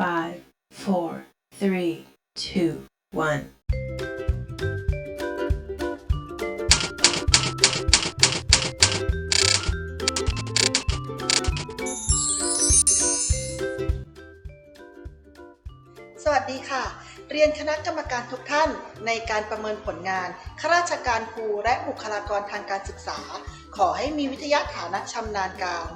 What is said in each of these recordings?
five, four, three, two, one. สวัสดีค่ะ เรียนคณะกรรมการทุกท่านในการประเมินผลงานข้าราชการครูและบุคลากรทางการศึกษา ขอให้มีวิทยาฐานะชำนาญการ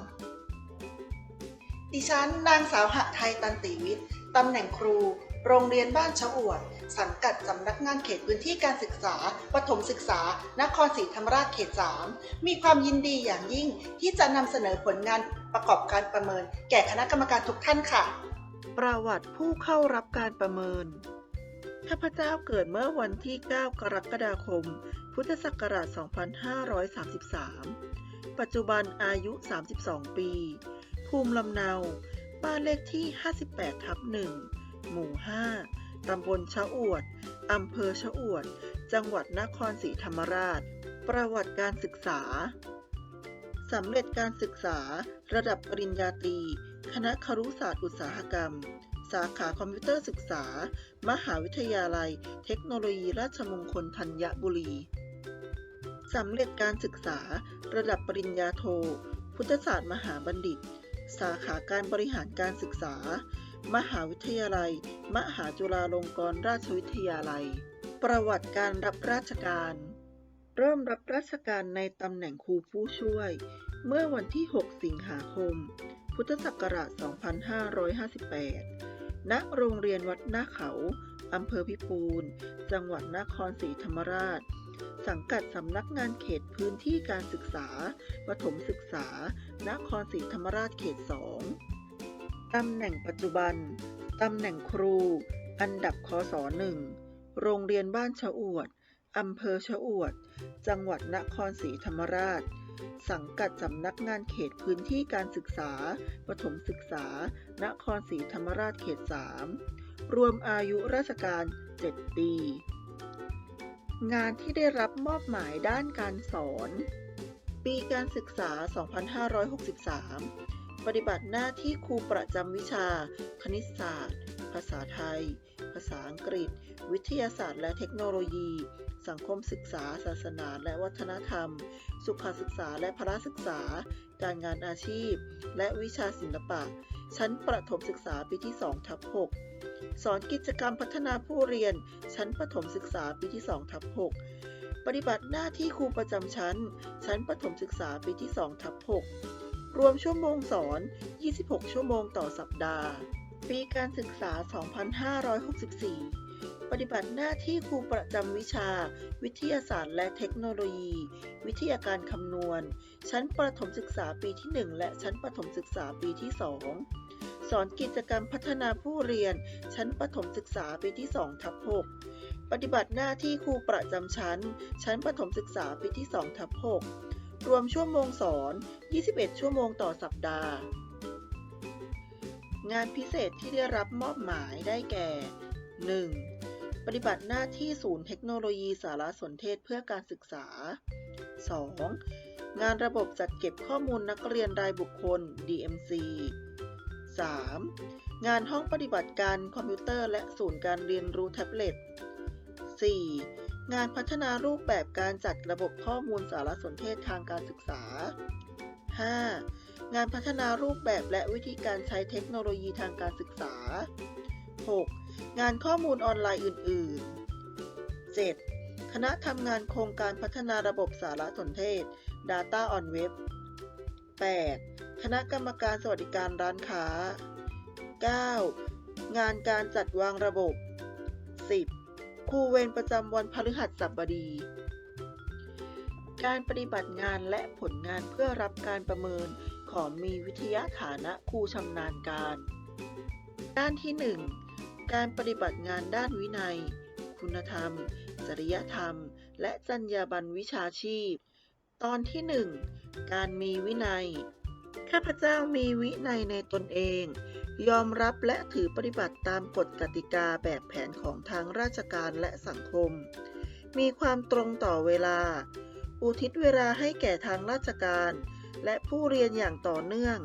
ดิฉันนางสาวหไทยตันติวิทย์ตำแหน่งครู โรงเรียนบ้านชะอวด สังกัดสำนักงานเขตพื้นที่การศึกษาปฐมศึกษา นครศรีธรรมราชเขต 3 มีความยินดีอย่างยิ่งที่จะนำเสนอผลงานประกอบการประเมิน แก่คณะกรรมการทุกท่านค่ะ ประวัติผู้เข้ารับการประเมินข้าพเจ้าเกิดเมื่อวันที่ 9 กรกฎาคม พุทธศักราช 2533 ปัจจุบันอายุ 32 ปี ภูมิลำเนา บ้านเลขที่ 58 ทับ 1 หมู่ 5 ตำบลชะอวด อำเภอชะอวด จังหวัดนครศรีธรรมราช ประวัติการศึกษา สำเร็จการศึกษา ระดับปริญญาตรี คณะครุศาสตร์อุตสาหกรรม สาขาคอมพิวเตอร์ศึกษา มหาวิทยาลัย เทคโนโลยีราชมงคลธัญบุรีสำเร็จการศึกษา ระดับปริญญาโท พุทธศาสตร์มหาบัณฑิต สาขาการบริหารการศึกษา มหาวิทยาลัย มหาจุฬาลงกรณราชวิทยาลัย ประวัติการรับราชการ เริ่มรับราชการในตำแหน่งครูผู้ช่วย เมื่อวันที่ 6 สิงหาคม พุทธศักราช 2558 ณ โรงเรียนวัดหน้าเขา อำเภอพิปูน จังหวัดนครศรีธรรมราช สังกัดสำนักงานเขตพื้นที่การศึกษา ประถมศึกษา นครศรีธรรมราชเขต 2 ตำแหน่งปัจจุบัน ตำแหน่งครู อันดับคศ1โรงเรียนบ้านชะอวด อำเภอชะอวด จังหวัดนครศรีธรรมราช สังกัดสำนักงานเขตพื้นที่การศึกษา ประถมศึกษา นครศรีธรรมราชเขต 3 รวมอายุราชการ 7 ปี งานที่ได้รับมอบหมายด้านการสอน ปีการศึกษา 2563 ปฏิบัติหน้าที่ครูประจำวิชา คณิตศาสตร์ ภาษาไทย ภาษาอังกฤษ วิทยาศาสตร์และเทคโนโลยี สังคมศึกษา ศาสนาและวัฒนธรรม สุขศึกษาและพละศึกษา การงานอาชีพ และวิชาศิลปะ ชั้นประถมศึกษาปีที่2ทับ6 สอนกิจกรรมพัฒนาผู้เรียน ชั้นประถมศึกษาปีที่2ทับ6ปฏิบัติหน้าที่ครูประจำชั้น ชั้นประถมศึกษาปีที่2ทับ6รวมชั่วโมงสอน 26 ชั่วโมงต่อสัปดาห์ ปีการศึกษา 2564ปฏิบัติหน้าที่ครูประจำวิชา วิทยาศาสตร์และเทคโนโลยี วิทยาการคำนวณ ชั้นประถมศึกษาปีที่ 1 และชั้นประถมศึกษาปีที่ 2 สอนกิจกรรมพัฒนาผู้เรียน ชั้นประถมศึกษาปีที่2ทับ6ปฏิบัติหน้าที่ครูประจำชั้น ชั้นประถมศึกษาปีที่2ทับ6รวมชั่วโมงสอน 21 ชั่วโมงต่อสัปดาห์ งานพิเศษที่ได้รับมอบหมายได้แก่ 1. ปฏิบัติหน้าที่ศูนย์เทคโนโลยีสารสนเทศเพื่อการศึกษา 2. งานระบบจัดเก็บข้อมูลนักเรียนรายบุคคล DMC 3. งานห้องปฏิบัติการคอมพิวเตอร์และศูนย์การเรียนรู้แท็บเล็ต 4. งานพัฒนารูปแบบการจัดระบบข้อมูลสารสนเทศทางการศึกษา 5. งานพัฒนารูปแบบและวิธีการใช้เทคโนโลยีทางการศึกษา 6. งานข้อมูลออนไลน์อื่น ๆ 7. คณะทำงานโครงการพัฒนาระบบสารสนเทศ Data on Web 8. คณะกรรมการสวัสดิการร้านค้า 9. งานการจัดวางระบบ 10. ครูเวรประจำวันพฤหัสบดี การปฏิบัติงานและผลงานเพื่อรับการประเมินของมีวิทยาฐานะครูชำนาญการ ด้านที่ 1 การปฏิบัติงานด้านวินัย คุณธรรม จริยธรรม และจรรยาบรรณวิชาชีพ ตอนที่ 1 การมีวินัย ข้าพเจ้ามีวินัยในตนเอง ยอมรับและถือปฏิบัติตามกฎกติกาแบบแผนของทางราชการและสังคม มีความตรงต่อเวลา อุทิศเวลาให้แก่ทางราชการ และผู้เรียนอย่างต่อเนื่อง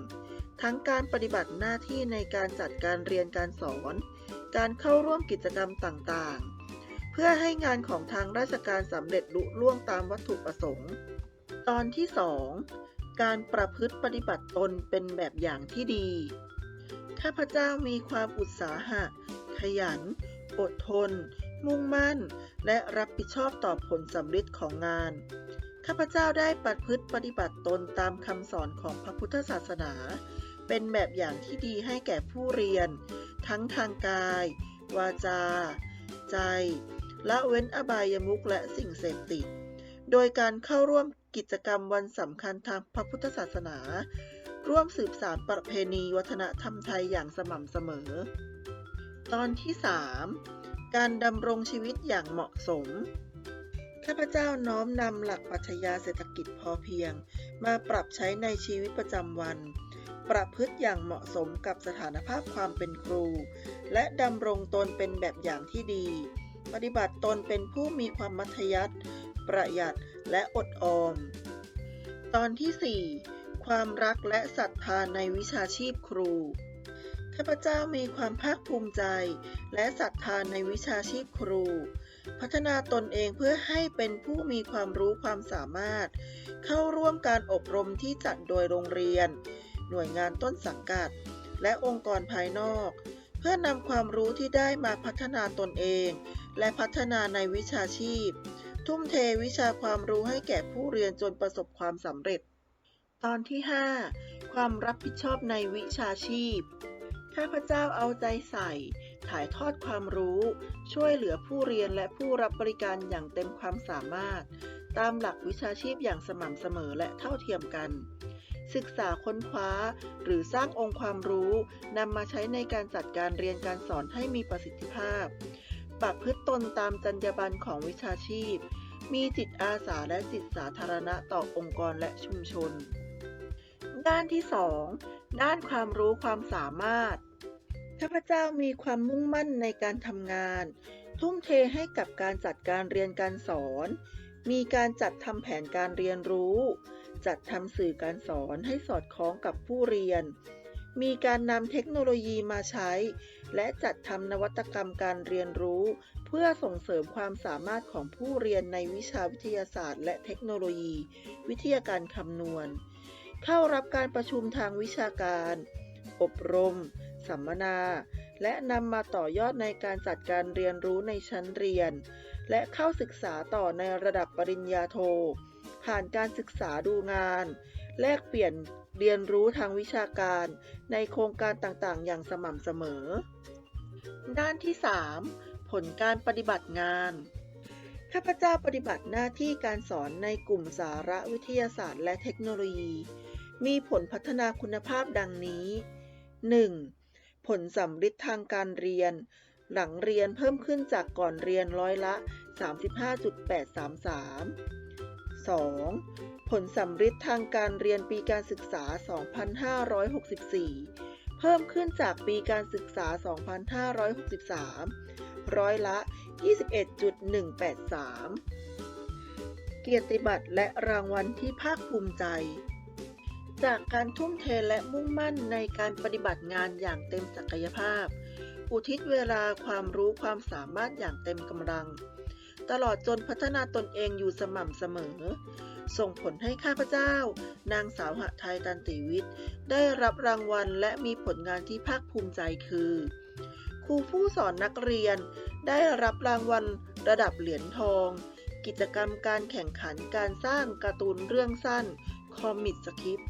ทั้งการปฏิบัติหน้าที่ในการจัดการเรียนการสอน การเข้าร่วมกิจกรรมต่างๆ เพื่อให้งานของทางราชการสำเร็จลุล่วงตามวัตถุประสงค์ ตอนที่ 2 การประพฤติปฏิบัติตนเป็นแบบอย่างที่ดี ข้าพเจ้ามีความอุตสาหะ ขยัน อดทน มุ่งมั่น และรับผิดชอบต่อผลสำฤทธิ์ของงาน ข้าพเจ้าได้ประพฤติปฏิบัติตนตามคำสอนของพระพุทธศาสนา เป็นแบบอย่างที่ดีให้แก่ผู้เรียน ทั้งทางกาย วาจา ใจละเว้นอบายมุขและสิ่งเสพติด โดยการเข้าร่วม กิจกรรมวันสำคัญทางพระพุทธศาสนา ร่วมสืบสานประเพณีวัฒนธรรมไทยอย่างสม่ำเสมอ ตอนที่ 3 การดำรงชีวิตอย่างเหมาะสม ข้าพเจ้าน้อมนำหลักปรัชญาเศรษฐกิจพอเพียง มาปรับใช้ในชีวิตประจำวัน ประพฤติอย่างเหมาะสมกับสถานภาพความเป็นครู และดำรงตนเป็นแบบอย่างที่ดี ปฏิบัติตนเป็นผู้มีความมัธยัสถ์ประหยัด และอดออม ตอนที่ 4 ความรักและศรัทธาในวิชาชีพครู ข้าพเจ้ามีความภาคภูมิใจ และศรัทธาในวิชาชีพครู พัฒนาตนเองเพื่อให้เป็นผู้มีความรู้ความสามารถ เข้าร่วมการอบรมที่จัดโดยโรงเรียน หน่วยงานต้นสังกัด และองค์กรภายนอกเพื่อนำความรู้ที่ได้มาพัฒนาตนเอง และพัฒนาในวิชาชีพ ทุ่มเทวิชาความรู้ให้แก่ผู้เรียนจนประสบความสำเร็จ ตอนที่ 5 ความรับผิดชอบในวิชาชีพ ข้าพเจ้าเอาใจใส่ ถ่ายทอดความรู้ ช่วยเหลือผู้เรียนและผู้รับบริการอย่างเต็มความสามารถ ตามหลักวิชาชีพอย่างสม่ำเสมอและเท่าเทียมกัน ศึกษาค้นคว้า หรือสร้างองค์ความรู้นำมาใช้ในการจัดการเรียนการสอนให้มีประสิทธิภาพประพฤติตนตามจรรยาบรรณของวิชาชีพ มีจิตอาสาและจิตสาธารณะต่อองค์กรและชุมชน ด้านที่ 2 ด้านความรู้ความสามารถ ข้าพเจ้ามีความมุ่งมั่นในการทำงาน ทุ่มเทให้กับการจัดการเรียนการสอน มีการจัดทำแผนการเรียนรู้ จัดทำสื่อการสอนให้สอดคล้องกับผู้เรียน มีการนำเทคโนโลยีมาใช้ และจัดทำนวัตกรรมการเรียนรู้ เพื่อส่งเสริมความสามารถของผู้เรียนในวิชาวิทยาศาสตร์ และเทคโนโลยี วิทยาการคำนวณ เข้ารับการประชุมทางวิชาการ อบรม สัมมนา และนำมาต่อยอดในการจัดการเรียนรู้ในชั้นเรียน และเข้าศึกษาต่อในระดับปริญญาโท ผ่านการศึกษาดูงาน แลกเปลี่ยน เรียนรู้ทางวิชาการในโครงการต่างๆ อย่างสม่ำเสมอ ด้านที่ 3 ผลการปฏิบัติงาน ข้าพเจ้าปฏิบัติหน้าที่การสอนในกลุ่มสาระวิทยาศาสตร์และเทคโนโลยี มีผลพัฒนาคุณภาพดังนี้ 1. ผลสำฤทธิ์ทางการเรียน หลังเรียนเพิ่มขึ้นจากก่อนเรียนร้อยละ 35.833 2. ผลสำฤทธิ์ทางการเรียนปีการศึกษา 2564 เพิ่มขึ้นจากปีการศึกษา 2563 ร้อยละ 21.183 เกียรติบัตรและรางวัลที่ภาคภูมิใจ จากการทุ่มเทและมุ่งมั่นในการปฏิบัติงานอย่างเต็มศักยภาพ อุทิศเวลาความรู้ความสามารถอย่างเต็มกำลัง ตลอดจนพัฒนาตนเองอยู่สม่ำเสมอ ส่งผลให้ข้าพเจ้า นางสาวหไทยตันติวิทย์ ได้รับรางวัลและมีผลงานที่ภาคภูมิใจคือ ครูผู้สอนนักเรียน ได้รับรางวัลระดับเหรียญทอง กิจกรรมการแข่งขันการสร้างการ์ตูนเรื่องสั้นคอมิกสคริปต์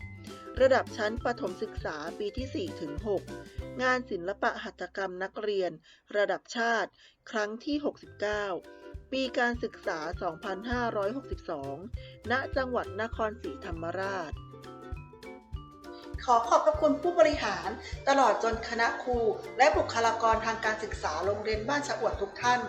ระดับชั้นประถมศึกษาปีที่ 4 ถึง 6 งานศิลปะหัตถกรรมนักเรียน ระดับชาติ ครั้งที่ 69 ปีการศึกษา 2562 ณ จังหวัดนครศรีธรรมราช ขอขอบพระคุณผู้บริหาร ตลอดจนคณะครู และบุคลากรทางการศึกษาโรงเรียนบ้านชะอวดทุกท่าน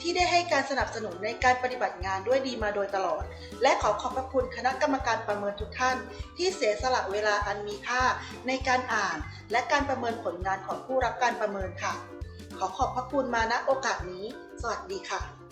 ที่ได้ให้การสนับสนุนในการปฏิบัติงานด้วยดีมาโดยตลอด และขอขอบพระคุณคณะกรรมการประเมินทุกท่าน ที่เสียสละเวลาอันมีค่าในการอ่าน และการประเมินผลงานของผู้รับการประเมินค่ะ ขอขอบพระคุณมาณโอกาสนี้ สวัสดีค่ะ